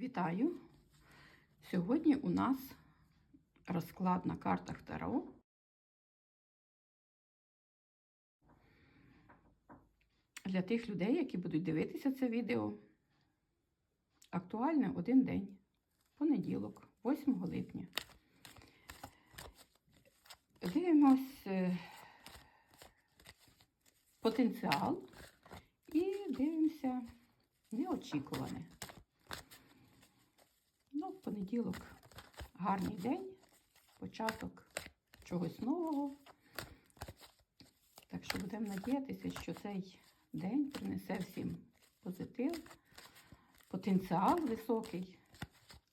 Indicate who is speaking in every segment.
Speaker 1: Вітаю! Сьогодні у нас розклад на картах Таро. Для тих людей, які будуть дивитися це відео, актуальне один день, понеділок, 8 липня. Дивимось е, потенціал і дивимося неочікуване. Ну, понеділок гарний день, початок чогось нового. Так що будемо надіятися, що цей день принесе всім позитив, потенціал високий.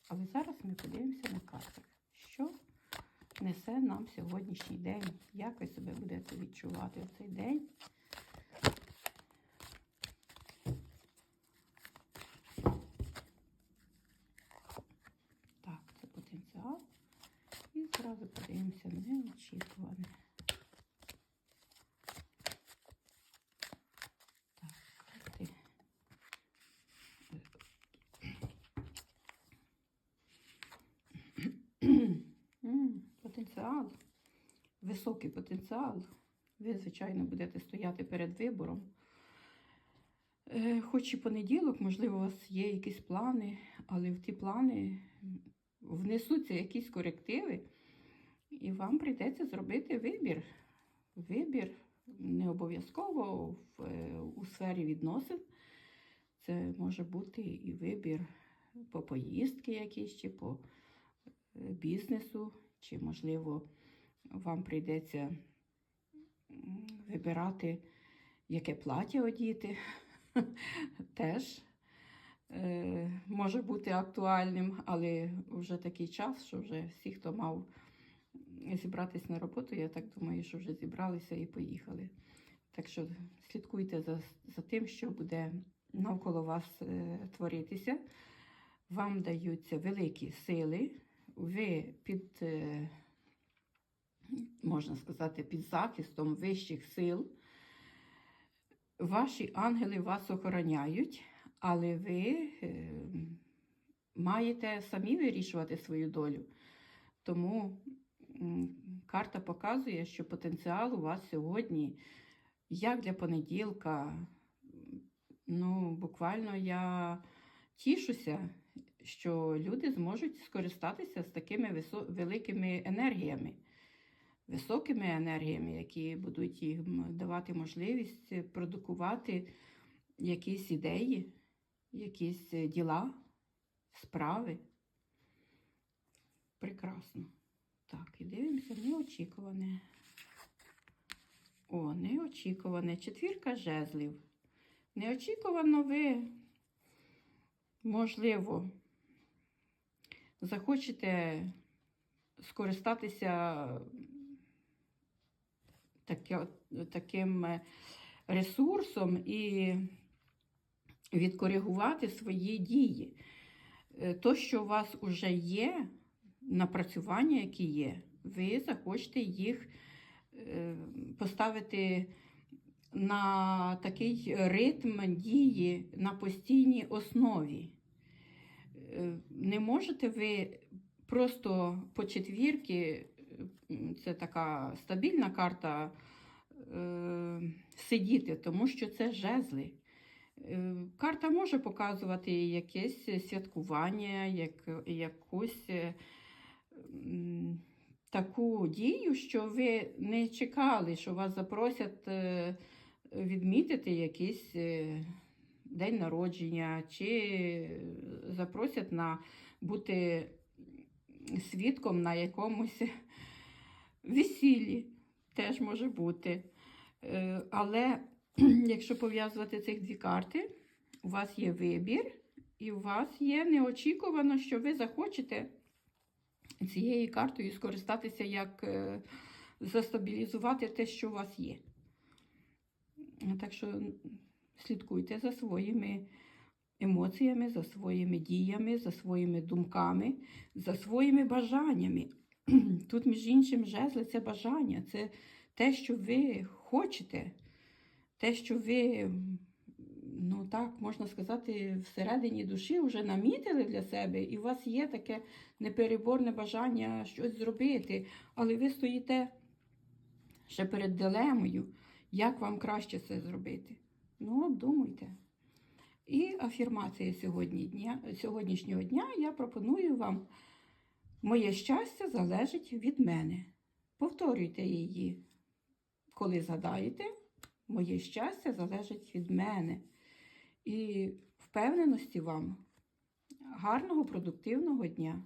Speaker 1: Але зараз ми подивимося на картах, що несе нам сьогоднішній день, як ви себе будете відчувати в цей день. Так, це потенціал. Зразу подивимося неочікуване. Так. Потенціал. Високий потенціал. Ви, звичайно, будете стояти перед вибором. Е, Хоч і понеділок, можливо, у вас є якісь плани, але в ті плани внесуться якісь корективи, і вам прийдеться зробити вибір. Вибір не обов'язково е, у сфері відносин. Це може бути і вибір по поїздки якісь, чи по е, бізнесу, чи, можливо, вам прийдеться вибирати, яке плаття одіти. Теж е, може бути актуальним, але вже такий час, що вже всі, хто мав зібратись на роботу, я так думаю, що вже зібралися і поїхали. Так що слідкуйте за, за тим, що буде навколо вас е, творитися. Вам даються великі сили, ви під, е, можна сказати, під захистом вищих сил. Ваші ангели вас охороняють, але ви е, маєте самі вирішувати свою долю. Тому карта показує, що потенціал у вас сьогодні, як для понеділка, ну, буквально я тішуся, що люди зможуть скористатися з такими великими енергіями високими енергіями, які будуть їм давати можливість продукувати якісь ідеї, якісь діла, справи. Прекрасно. Так, і дивимося, неочікуване. О, неочікуване. Четвірка жезлів. Неочікувано ви, можливо, захочете скористатися таким е, ресурсом і відкоригувати свої дії. Е, То, що у вас вже є, напрацювання, які є, ви захочете їх е, поставити на такий ритм дії на постійній основі. Е, Не можете ви просто по четвірки це така стабільна карта е, сидіти, тому що це жезли. Карта може показувати якесь святкування, як, якусь таку дію, що ви не чекали, що вас запросять е, відмітити якийсь е, день народження, чи запросять на бути свідком на якомусь весіллі. Теж може бути. Е, Але якщо пов'язувати цих дві карти, у вас є вибір, і у вас є неочікувано, що ви захочете цією картою скористатися, як е, застабілізувати те, що у вас є. Так що слідкуйте за своїми емоціями, за своїми діями, за своїми думками, за своїми бажаннями. Тут, між іншим, жезли це бажання, це те, що ви хочете, те, що ви ну так, можна сказати, всередині душі вже намітили для себе, і у вас є таке непереборне бажання щось зробити, але ви стоїте ще перед дилемою, як вам краще це зробити. Ну, обдумуйте. І афірмація сьогодні дня, сьогоднішнього дня я пропоную вам Моє щастя залежить від мене. Повторюйте її, коли згадаєте, моє щастя залежить від мене. І впевненості вам гарного продуктивного дня!